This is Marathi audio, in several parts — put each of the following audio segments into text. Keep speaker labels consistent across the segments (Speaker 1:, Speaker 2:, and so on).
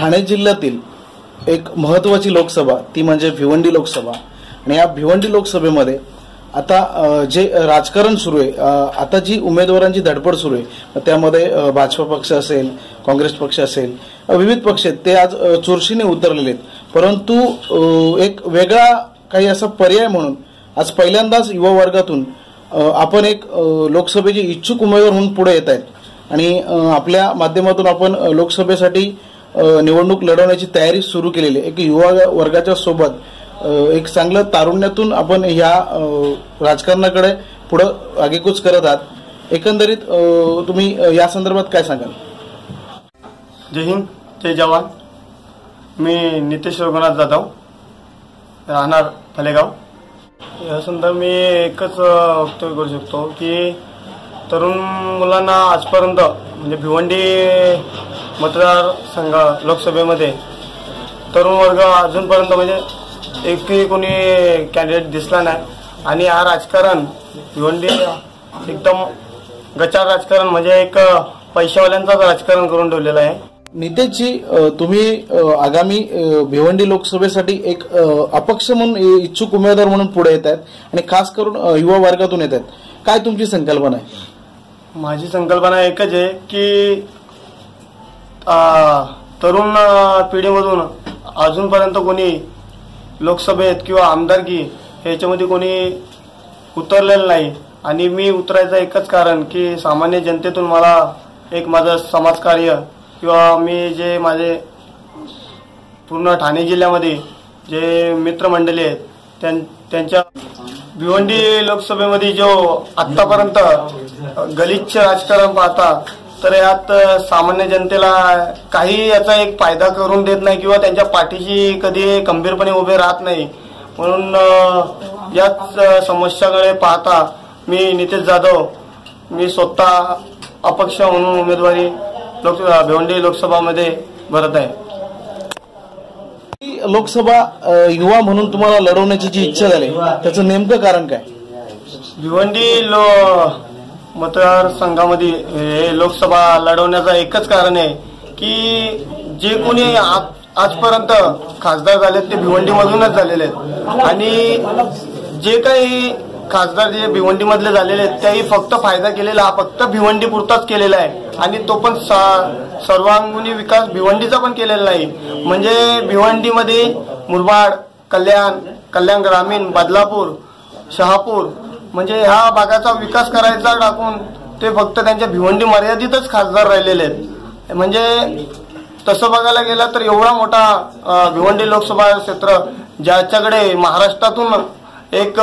Speaker 1: ठाणे जिल्ह्यातील एक महत्वाची लोकसभा ती म्हणजे भिवंडी लोकसभा. आणि या भिवंडी लोकसभेमध्ये आता जे राजकारण सुरू आहे आता जी उमेदवारांची धडपड सुरू आहे त्यामध्ये भाजपा पक्ष असेल काँग्रेस पक्ष असेल विविध पक्ष आहेत ते आज चुरशीने उतरलेले आहेत. परंतु एक वेगळा काही असा पर्याय म्हणून आज पहिल्यांदाच युवा वर्गातून आपण एक लोकसभेचे इच्छुक उमेदवार म्हणून पुढे येत आहेत. आणि आपल्या माध्यमातून आपण लोकसभेसाठी निवडणूक लढवण्याची तयारी सुरू केलेली आहे. एक युवा वर्गाच्या सोबत एक चांगलं तारुण्यातून आपण ह्या राजकारणाकडे पुढं आगेकूच करत आहात. एकंदरीत तुम्ही या संदर्भात काय सांगाल?
Speaker 2: जय हिंद जय जवान. मी नितेश रघुनाथ जाधव राहणार फलेगाव या संदर्भात मी एकच वक्तव्य करू शकतो की तरुण मुलांना आजपर्यंत म्हणजे भिवंडी मतदारसंघ लोकसभेमध्ये तरुण वर्ग अजूनपर्यंत म्हणजे एकही कोणी कॅन्डिडेट दिसला नाही. आणि हा राजकारण भिवंडी एकदम गचार राजकारण म्हणजे एक पैशावाल्यांचाच राजकारण करून ठेवलेलं आहे.
Speaker 1: नितेशजी तुम्ही आगामी भिवंडी लोकसभेसाठी एक अपक्ष म्हणून इच्छुक उमेदवार म्हणून पुढे येत आहेत आणि खास करून युवा वर्गातून येत आहेत. काय तुमची संकल्पना आहे?
Speaker 2: माझी संकल्पना एकच आहे की तरुण पिढीमधून अजूनपर्यंत कोणी लोकसभेत किंवा आमदारकी ह्याच्यामध्ये कोणी उतरलेलं नाही. आणि मी उतरायचं एकच कारण की सामान्य जनतेतून मला एक माझं समाजकार्य किंवा मी जे माझे पूर्ण ठाणे जिल्ह्यामध्ये जे मित्रमंडळी आहेत त्यां- त्यांच्या भिवंडी लोकसभेमध्ये जो आत्तापर्यंत गलिच्छ राजकारण पाहता तर यात सामान्य जनतेला काही याचा एक फायदा करून देत नाही किंवा त्यांच्या पाठीशी कधी खंबीरपणे उभे राहत नाही. म्हणून याच समस्याकडे पाहता मी नितेश जाधव मी स्वतः अपक्ष म्हणून उमेदवारी लोक भिवंडी लोकसभामध्ये भरत आहे.
Speaker 1: लोकसभा युवा म्हणून तुम्हाला लढवण्याची जी इच्छा झाली त्याचं नेमकं कारण काय?
Speaker 2: भिवंडी लो मतदारसंघामध्ये हे लोकसभा लढवण्याचं एकच कारण आहे की जे कोणी आजपर्यंत खासदार झालेत ते भिवंडीमधूनच झालेले आहेत. आणि जे काही खासदार जे भिवंडीमधले झालेले आहेत त्याही फक्त फायदा केलेला हा फक्त भिवंडी पुरताच केलेला आहे. आणि तो पण सर्वांगुणी विकास भिवंडीचा पण केलेला नाही. म्हणजे भिवंडीमध्ये मुरबाड कल्याण कल्याण ग्रामीण बदलापूर शहापूर म्हणजे ह्या भागाचा विकास करायचा टाकून ते फक्त त्यांच्या भिवंडी मर्यादितच खासदार राहिलेले आहेत. म्हणजे तसं बघायला गेलं तर एवढा मोठा भिवंडी लोकसभा क्षेत्र ज्याच्याकडे महाराष्ट्रातून एक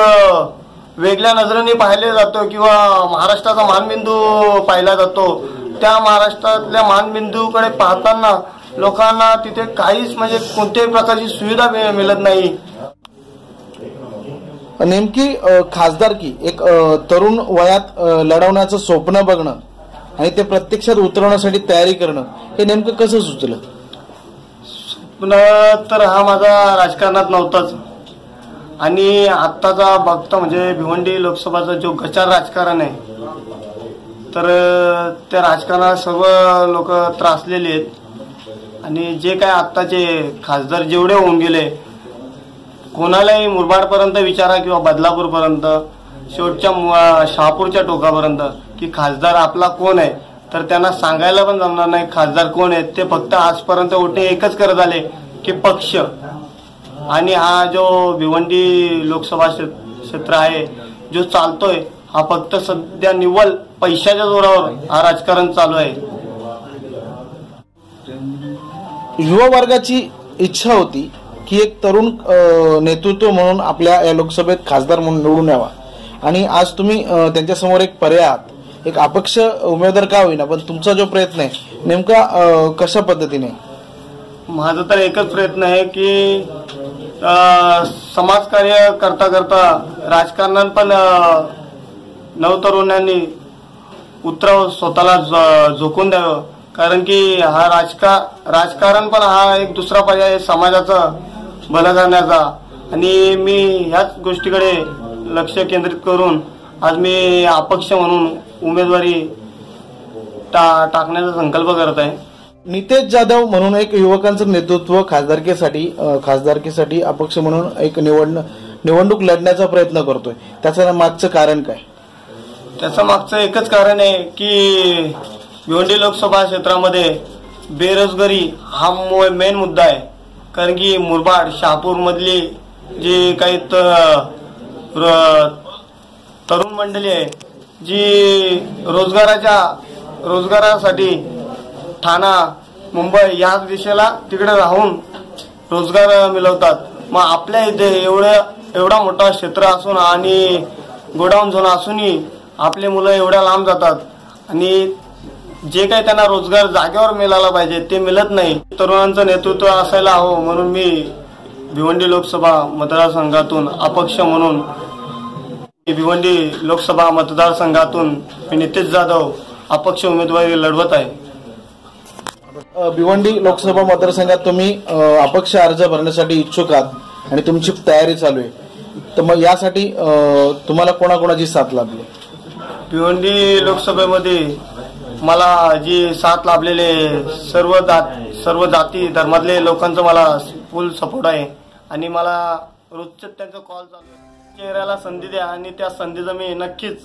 Speaker 2: वेगळ्या नजरेने पाहिले जातो किंवा महाराष्ट्राचा मानबिंदू पाहिला जातो त्या महाराष्ट्रातल्या मानबिंदूकडे पाहताना लोकांना तिथे काहीच म्हणजे कोणत्याही प्रकारची सुविधा मिळ- मिळत नाही.
Speaker 1: नेमकी खासदार खासदारकी एक तरुण वयात लढवण्याचं स्वप्न बघणं आणि ते प्रत्यक्षात उतरवण्यासाठी तयारी करणं हे नेमकं कसं सुचलं?
Speaker 2: स्वप्न तर हा माझा राजकारणात नव्हताच. आणि आत्ताचा बघता म्हणजे भिवंडी लोकसभाचा जो गचार राजकारण आहे तर त्या राजकारणात सर्व लोक त्रासलेले आहेत. आणि जे काय आत्ताचे खासदार जेवढे होऊन गेले कोणालाही मुरबाडपर्यंत विचारा किंवा बदलापूरपर्यंत शेवटच्या शहापूरच्या टोकापर्यंत की खासदार आपला कोण आहे? तर त्यांना सांगायला पण जमणार नाही खासदार कोण आहेत. ते फक्त आजपर्यंत उठे एकच करत आले की पक्ष. आणि हा जो भिवंडी लोकसभा क्षेत्र आहे जो चालतोय हा फक्त सध्या निव्वळ पैशाच्या जोरावर हा राजकारण चालू आहे.
Speaker 1: युवा वर्गाची इच्छा होती की एक तरुण नेतृत्व म्हणून आपल्या या लोकसभेत खासदार म्हणून निवडून यावा. आणि आज तुम्ही त्यांच्यासमोर एक पर्याय आहात. एक अपक्ष उमेदवार का होईना पण तुमचा जो प्रयत्न आहे नेमका कशा पद्धतीने?
Speaker 2: माझा तर एकच प्रयत्न आहे की समाजकार्य करता करता राजकारणात पण नवतरुणांनी उतराव स्वतःला झोकून द्यावं. कारण की हा राजका राजकारण पण हा एक दुसरा पर्याय आहे समाजाचा. भलं करण्याचा आणि मी ह्याच गोष्टीकडे लक्ष केंद्रित करून आज मी अपक्ष म्हणून उमेदवारी टा टाकण्याचा संकल्प करत आहे.
Speaker 1: नितेश जाधव म्हणून एक युवकांचं नेतृत्व खासदारकीसाठी खासदारकीसाठी अपक्ष म्हणून एक निवड निवडणूक लढण्याचा प्रयत्न करतोय. त्याचं मागचं कारण काय?
Speaker 2: त्याचं मागचं एकच कारण आहे की भिवंडी लोकसभा क्षेत्रामध्ये बेरोजगारी हा मेन मुद्दा आहे. कारण की मुरबाड शहापूर मधली जी काही त- र- तरुण मंडळी आहे जी रोजगाराच्या रोजगारासाठी ठाणा मुंबई याच दिशेला तिकडे राहून रोजगार मिळवतात. मग आपल्या इथे एवढं एवढा मोठा क्षेत्र असून आणि गोडाऊन झोन असूनही आपले मुलं एवढ्या लांब जातात. आणि जे काही त्यांना रोजगार जागेवर मिळाला पाहिजे ते मिळत नाही. तरुणांचं नेतृत्व असायला हवं म्हणून मी भिवंडी लोकसभा मतदारसंघातून अपक्ष म्हणून भिवंडी लोकसभा मतदारसंघातून मी नितेश जाधव अपक्ष उमेदवारी लढवत आहे.
Speaker 1: भिवंडी लोकसभा मतदारसंघात तुम्ही अपक्ष अर्ज भरण्यासाठी इच्छुक आहात आणि तुमची तयारी चालू आहे. तर मग यासाठी तुम्हाला कोणाकोणाची साथ लाभली
Speaker 2: भिवंडी लोकसभेमध्ये मला जी साथ लाभलेले सर्व जात सर्व जाती धर्मातले लोकांचं मला फुल सपोर्ट आहे. आणि मला रोजच त्यांचा कॉल चालू आहे. चेहऱ्याला संधी द्या आणि त्या संधीचं मी नक्कीच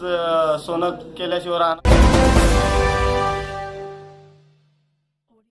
Speaker 2: सोनं केल्याशिवाय राहणार